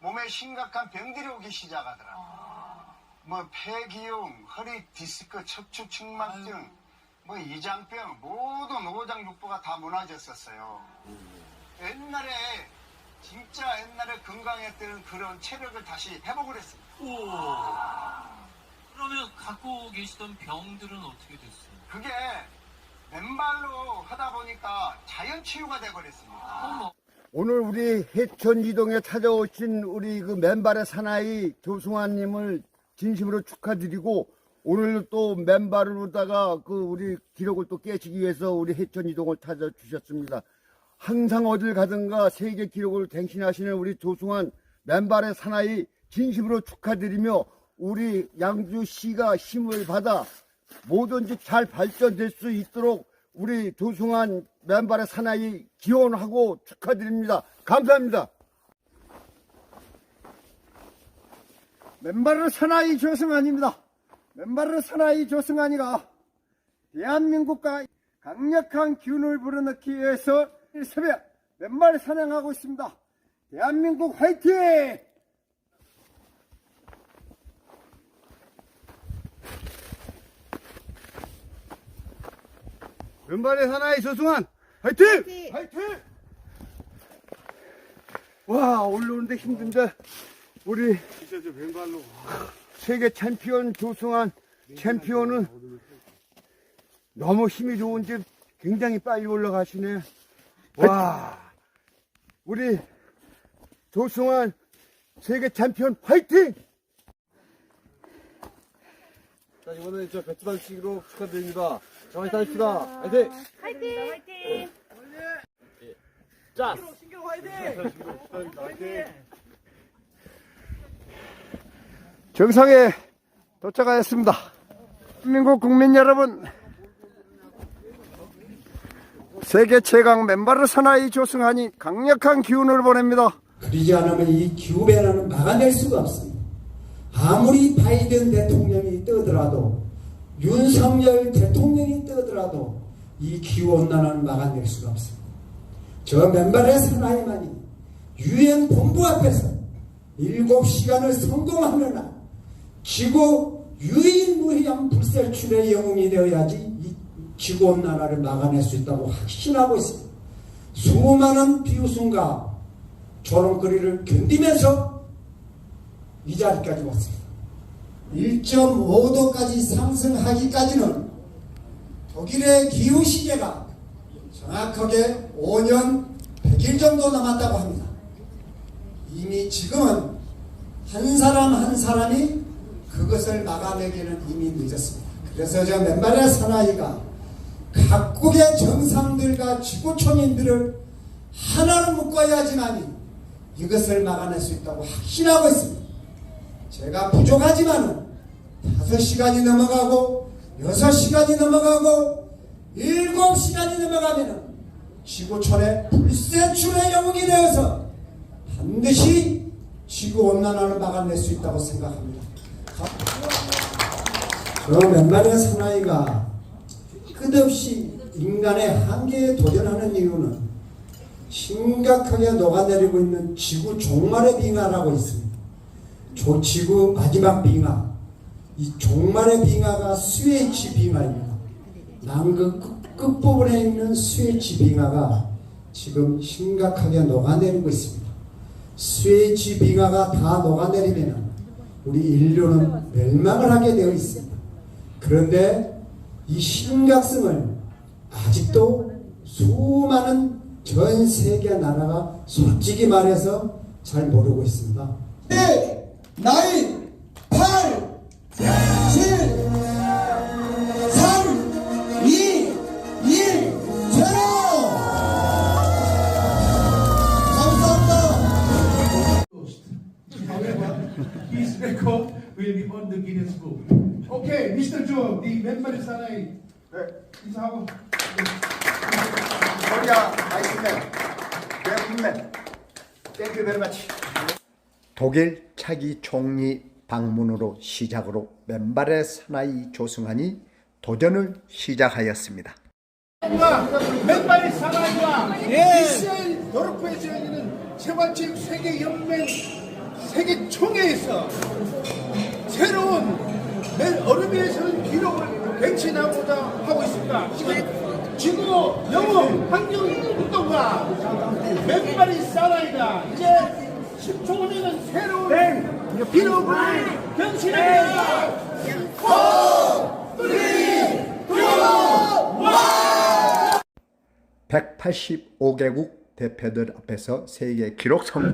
몸에 심각한 병들이 오기 시작하더라고요. 뭐 폐기용, 허리 디스크, 척추 측만증, 뭐 이장병, 모든 오장육부가 다 무너졌었어요. 옛날에 진짜 옛날에 건강했던 그런 체력을 다시 회복을 했습니다. 오. 그러면 갖고 계시던 병들은 어떻게 됐어요? 그게 맨발로 하다 보니까 자연 치유가 돼버렸습니다. 어머. 오늘 우리 해천지동에 찾아오신 우리 그 맨발의 사나이 조승환님을 진심으로 축하드리고 오늘 또 맨발로다가 그 우리 기록을 또 깨시기 위해서 우리 해천지동을 찾아주셨습니다. 항상 어딜 가든가 세계 기록을 갱신하시는 우리 조승환 맨발의 사나이 진심으로 축하드리며 우리 양주시가 힘을 받아 뭐든지 잘 발전될 수 있도록 우리 조승환 맨발의 사나이 기원하고 축하드립니다. 감사합니다. 맨발의 사나이 조승환입니다. 맨발의 사나이 조승환이가 대한민국과 강력한 기운을 불어넣기 위해서 새벽 맨발 사냥하고 있습니다. 대한민국 화이팅! 왼발의 사나이 조승환 화이팅! 화이팅! 와 올라오는데 힘든데 우리 진짜 저 왼발로 세계 챔피언 조승환 챔피언은 너무 힘이 좋은지 굉장히 빨리 올라가시네 와 우리 조승환 세계 챔피언 화이팅! 자 이번에 저 베트남식으로 축하드립니다 자 화이팅 합시다 화이팅 화이팅! 자 정상에 도착하였습니다. 대한민국 국민 여러분, 세계 최강 맨발의 사나이 조승환이 강력한 기운을 보냅니다. 그러지 않으면 이 기후변화는 막아낼 수가 없습니다. 아무리 바이든 대통령이 뜨더라도 윤석열 대통령이 뜨더라도 이 기후온난화는 막아낼 수가 없습니다. 저 맨발의 사나이만이 유엔 본부 앞에서 7시간을 성공하느라 지구 유일무이한 불세출의 영웅이 되어야지 이 지구온난화를 막아낼 수 있다고 확신하고 있습니다. 수많은 비웃음과 조롱거리를 견디면서 이 자리까지 왔습니다. 1.5도까지 상승하기까지는 독일의 기후 시계가 정확하게 5년 100일 정도 남았다고 합니다. 이미 지금은 한 사람 한 사람이 그것을 막아내기는 이미 늦었습니다. 그래서 저 맨발의 사나이가 각국의 정상들과 지구촌민들을 하나로 묶어야지만이 이것을 막아낼 수 있다고 확신하고 있습니다. 제가 부족하지만은 5시간이 넘어가고 6시간이 넘어가고 7시간이 넘어가면은 지구촌의 불세출의 영웅이 되어서 반드시 지구온난화를 막아낼 수 있다고 생각합니다. 저 맨발의 사나이가 끝없이 인간의 한계에 도전하는 이유는 심각하게 녹아내리고 있는 지구 종말의 빙하라고 있습니다. 조, 지구 마지막 빙하. 이 종말의 빙하가 스웨이치 빙하입니다. 남극 끝, 끝부분에 있는 스웨이치 빙하가 지금 심각하게 녹아내리고 있습니다. 스웨이치 빙하가 다 녹아내리면 우리 인류는 멸망을 하게 되어 있습니다. 그런데 이 심각성을 아직도 수많은 전 세계 나라가 솔직히 말해서 잘 모르고 있습니다. 1, 9, 8, 7, 3, 2, 1, 0! 감사합니다. However, his record will be on the Guinness Book. Okay, Mr. Joe, the member is. Is how 코리아 아이스맨, 대품맨, 땡큐 베리 마치. 독일 차기 총리 방문으로 시작으로 맨발의 사나이 조승환이 도전을 시작하였습니다. 맨발의 사나이와 이스라엘 도르프에서 열리는 세관체육 세계 연맹 세계 총회에서 새로운 맨 얼음에서는 기록을 갱신하고자 하고 있습니다. 지금 지구 영웅 환경 운동가 맨발이 사나이가 이제 10초 후에는 새로운 기록을 갱신합니다. 185개국 대표들 앞에서 세계 기록 선